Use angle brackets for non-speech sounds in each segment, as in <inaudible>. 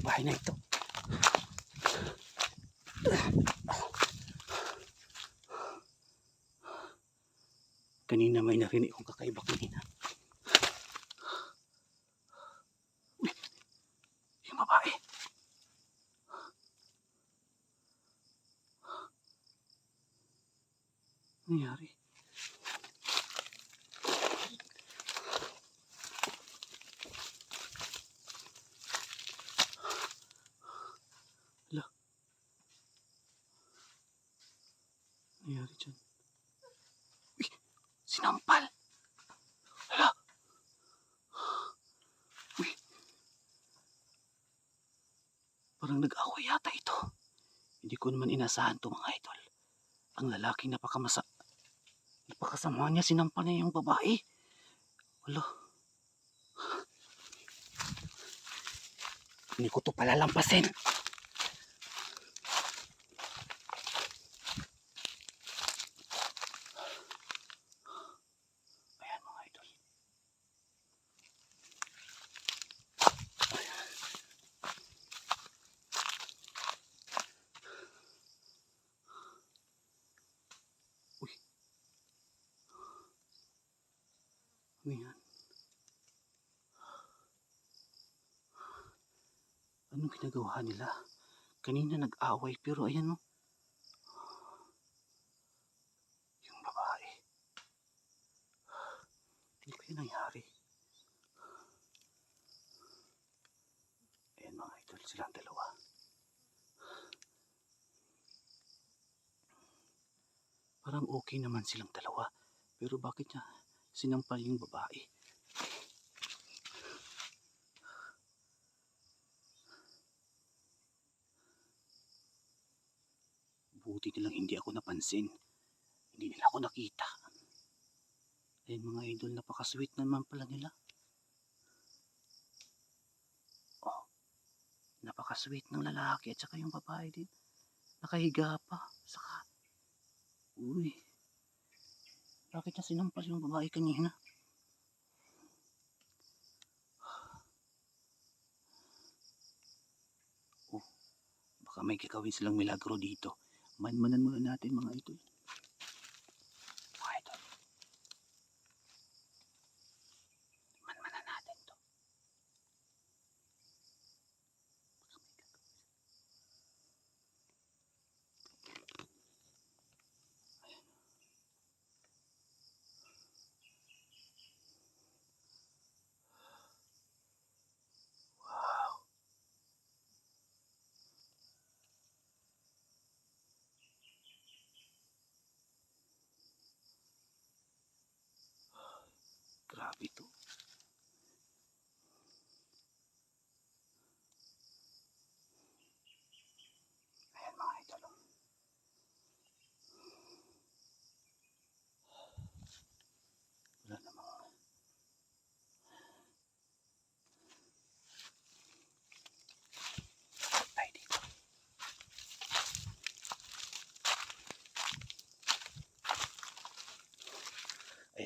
itong bahay na ito. Kanina may narinig akong kakaiba kanina. Uy! Yung babae. Ano nangyari? Hala. Ano nangyari dyan? Uy! Sinampal! Hala! Uy! Parang nag-away yata ito. Hindi ko naman inasahan to mga idol. Ang lalaking napakamasa... Napakasama niya, sinampal niya yung babae. Wala. Hindi ko to palalampasin. Ayan mga idol. Uy. Ano yan? Anong ginagawa nila? Kanina nag-away pero ayan oh. Yung babae. Ko yun nangyari. Ayan mga idol, silang dalawa. Parang okay naman silang dalawa. Pero bakit niya sinampal yung babae? Buti nilang hindi ako napansin. Hindi nila ako nakita. Ayun mga idol, napaka-sweet naman pala nila. Oh, napaka-sweet ng lalaki at saka yung babae din. Nakahiga pa. Saka, uy, bakit niya sinampal yung babae kanina? Oh, baka may gagawin silang milagro dito. Manmanan muna natin mga idol. Mga idol. Manmanan natin to. Baka may gagawin. Ayan. Wow. Grabe to. Ayan mga idol. oh. Wala namang tayo dito.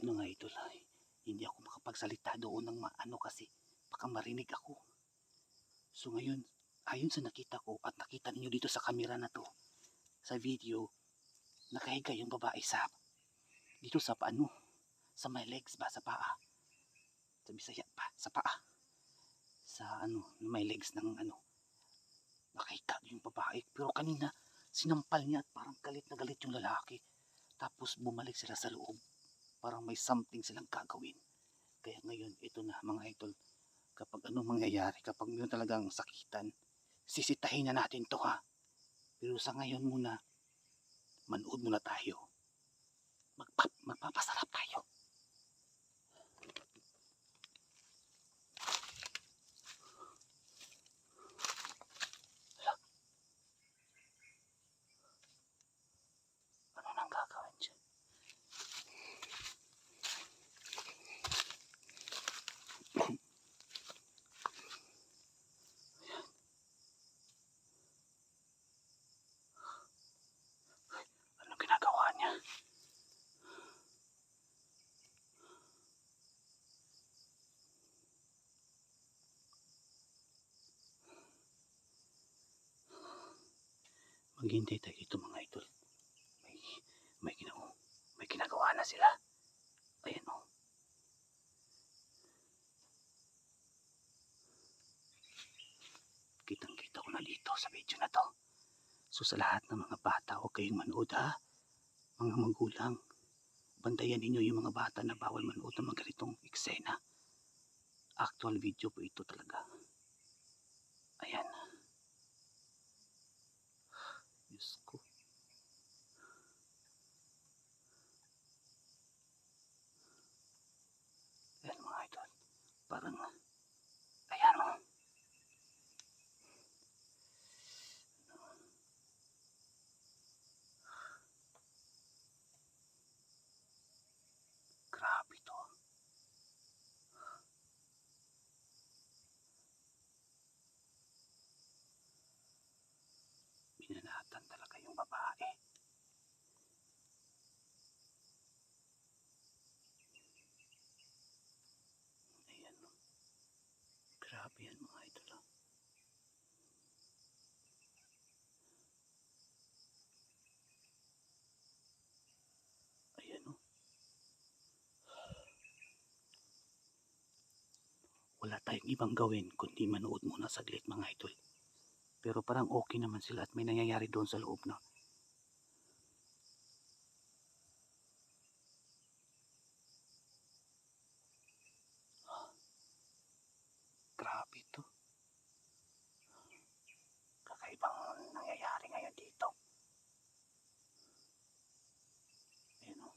Ayan mga idol ay hindi ako makapagsalita doon ng maano kasi baka marinig ako. So ngayon, ayon sa nakita ko at nakita ninyo dito sa kamera na to, sa video, nakahiga yung babae sa dito sa paano, sa my legs ba, sa paa. Sa Bisaya pa, sa paa. Sa ano, may legs ng ano, nakahiga yung babae. Pero kanina, sinampal niya at parang galit na galit yung lalaki. Tapos bumalik sila sa loob. Parang may something silang gagawin. Kaya ngayon, ito na mga idol. Kapag anong mangyayari, kapag yun talagang sakitan, sisitahin na natin to ha. Pero sa ngayon muna, manood muna tayo. Magpa magpapasarap tayo. Ano nang gagawin dyan? Ano ginagawa niya? Maghintay tayo dito mga idol. May, may, ginagawa, may ginagawa na sila. Ayan o. Kitang kita ko na dito sa video na to. So sa lahat ng mga bata, huwag kayong manood ha. Mga magulang, bantayan ninyo yung mga bata na bawal manood ng mga ganitong eksena. Actual video po ito talaga. Ayan. Diyos ko. Ayan mga idol. Parang, ayan o. Grabe to. Binanatan talaga yung babae. Ayan o. Grabe yan mga idol. ah. Ayan. Wala tayong ibang gawin kundi manood muna saglit mga idol. Pero parang okay naman sila at may nangyayari doon sa loob na. Grabe to. Kakaibang nangyayari ngayon dito. Ayan o.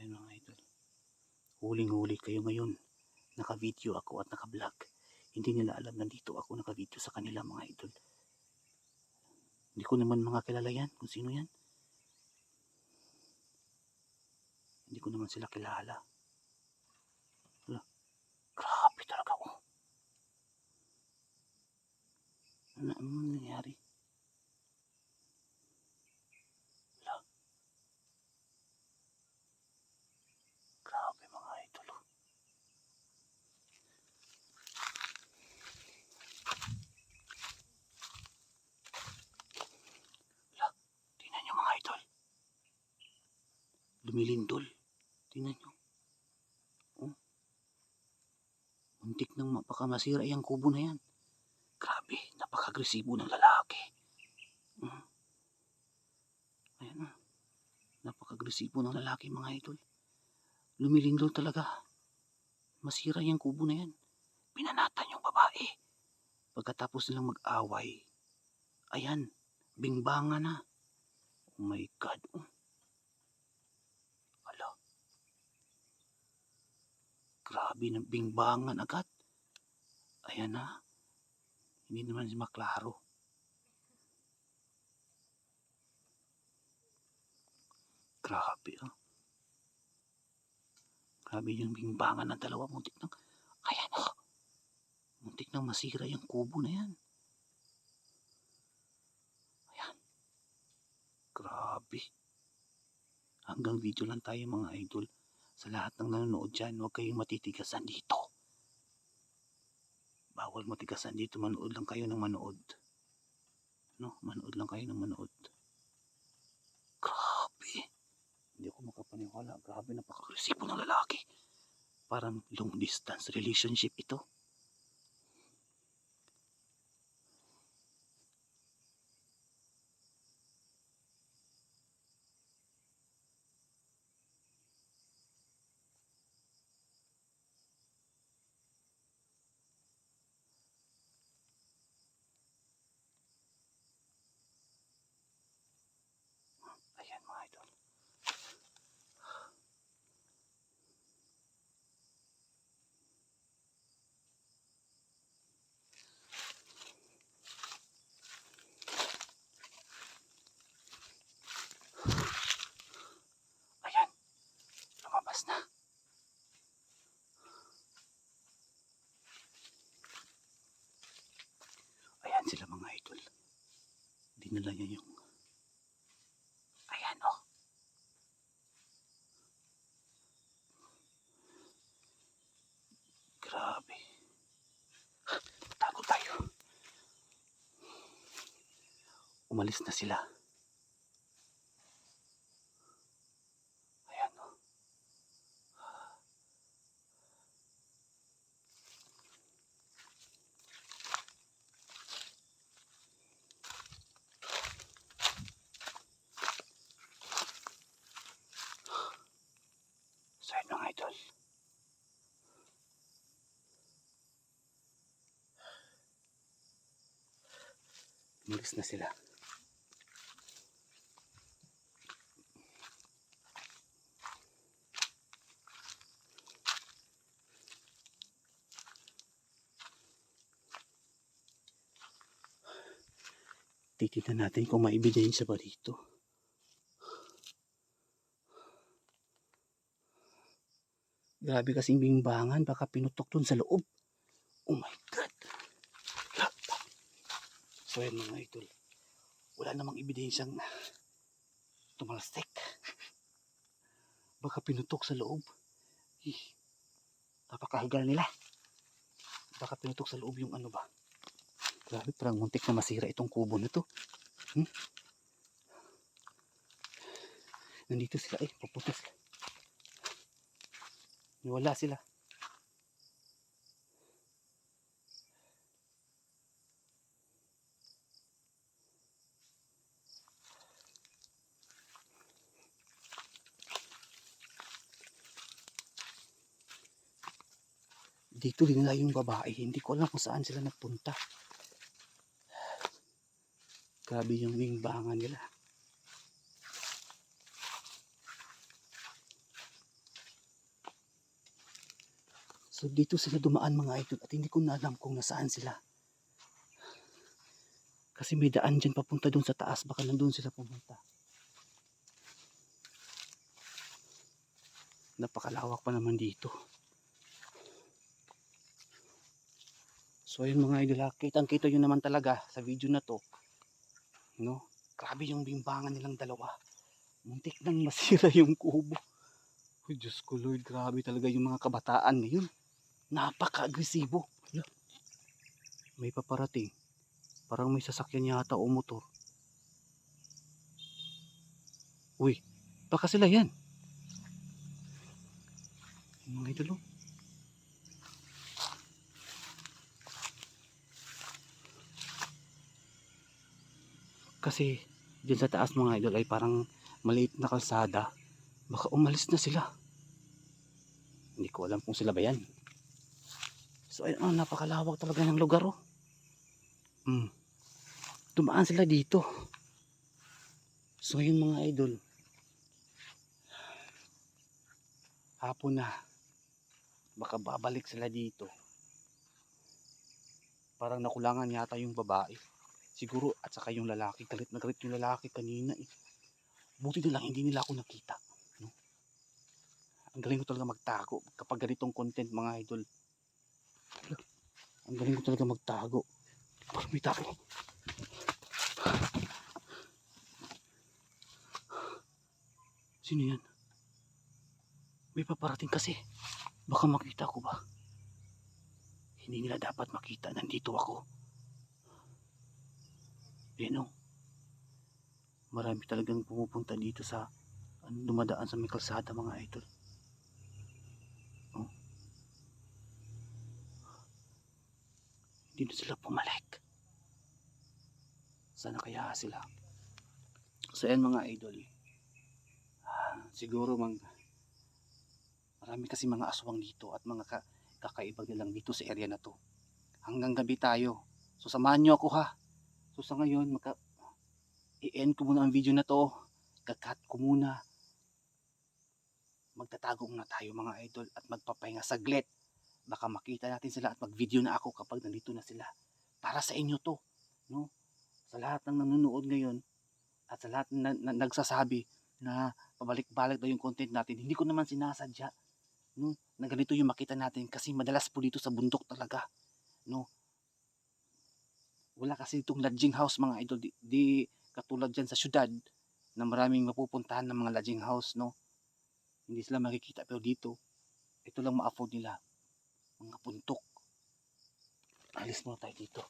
Ayan mga idol. Huling-huli kayo ngayon. Naka-video ako at naka-vlog. Hindi nila alam nandito ako naka-video sa kanila mga idol. Hindi ko naman mga kilala yan kung sino yan. Hindi ko naman sila kilala. Wala. Grabe talaga oh. Ano, ano nangyayari? Wala. Grabe mga idol. oh. Wala. Tingnan nyo mga idol. Lumilindol. Tingnan nyo. Oh. Muntik nang mapakamasira yung kubo na yan. Grabe, napaka-agresibo ng lalaki. Mm. Ayan na. Napaka-agresibo ng lalaki mga idol. Lumilindol talaga. Masira yung kubo na yan. Pinanatan yung babae. Pagkatapos nilang mag-away, ayan, bingbangan na. Oh my God. Oh. Grabe ng bingbangan agad. Ayan na. Hindi naman si maklaro. Grabe ah. Grabe yung bingbangan ng dalawa. Muntik nang, ayan oh. Muntik nang masira yung kubo na yan. Ayan. Grabe. Hanggang video lang tayo mga idol. Sa lahat ng nanonood dyan, huwag kayong matitigasan dito. Bawal matigasan dito. Manood lang kayo ng manood. No, manood lang kayo ng manood. Grabe. Hindi ako makapaniwala. Grabe, napaka-agresibo ng lalaki. Parang long distance relationship ito. Niya yung... Ayan oh. Grabe. Tago tayo. Umalis na sila. Ayan oh. So yun mga idol. Umalis na sila. Titignan natin kung may ebidensya ba dito. Grabe kasing bimbangan, baka pinutok dun sa loob. Oh my. So yan mga idol. Wala namang ebidensyang tumalstek. Baka pinutok sa loob. Napakahagal nila. Baka pinutok sa loob yung ano ba. Grabe, parang muntik na masira itong kubo na to. Hmm? Nandito sila eh, puputos. Wala sila. Dito din nila yung babae. Hindi ko alam kung saan sila nagpunta. Grabe yung wingbangan nila. So dito sila dumaan mga idol at hindi ko na alam kung nasaan sila. Kasi may daan dyan papunta doon sa taas. Baka nandun sila pumunta. Napakalawak pa naman dito. So ayun mga idol. Kitang kita yun naman talaga sa video na to. No? Grabe yung bimbangan nilang dalawa. Muntik nang masira <laughs> yung kubo. Uy, Diyos ko Lord, grabe talaga yung mga kabataan ngayon. Napaka-agresibo. May paparating. Parang may sasakyan yata o motor. Uy, baka sila yan. Mga idol, oh. Kasi dyan sa taas mga idol ay parang maliit na kalsada. Baka umalis na sila. Hindi ko alam kung sila ba yan. So ayun, oh, napakalawak talaga ng lugar oh. Hmm. Dumaan sila dito. So ayun mga idol. Hapon na. Baka babalik sila dito. Parang nakulangan yata yung babae. Siguro at saka yung lalaki. Galit na galit yung lalaki kanina eh. Buti na lang hindi nila ako nakita. No? Ang galing ko talaga magtago kapag ganitong content mga idol. Ang galing ko talaga magtago. Parang may tao. Sino yan? May paparating kasi. Baka makita ko ba? Hindi nila dapat makita. Nandito ako. O. Marami talagang pumupunta dito sa ano, dumadaan sa may kalsada mga idol. Oh. Hindi na sila pumalik. Sana kaya sila. So yan mga idol. Ah, siguro mang marami kasi mga aswang dito at mga ka, kakaiba nilang dito sa area na to. Hanggang gabi tayo. So samahan nyo ako ha. So sa ngayon, maka, i-end ko muna ang video na to. Kakat ko muna. Magtatago muna tayo mga idol at magpapahinga saglit. Baka makita natin sila at mag-video na ako kapag nandito na sila. Para sa inyo to. No? Sa lahat ng nanonood ngayon at sa lahat na, na, nagsasabi na pabalik-balik daw yung content natin, hindi ko naman sinasadya. No? Na ganito yung makita natin kasi madalas po dito sa bundok talaga. No? wala kasi itong lodging house mga idol. Di, di katulad dyan sa syudad na maraming mapupuntahan ng mga lodging house no? Hindi sila makikita pero dito ito lang ma-afford nila. Mga puntok. Alis muna tayo dito.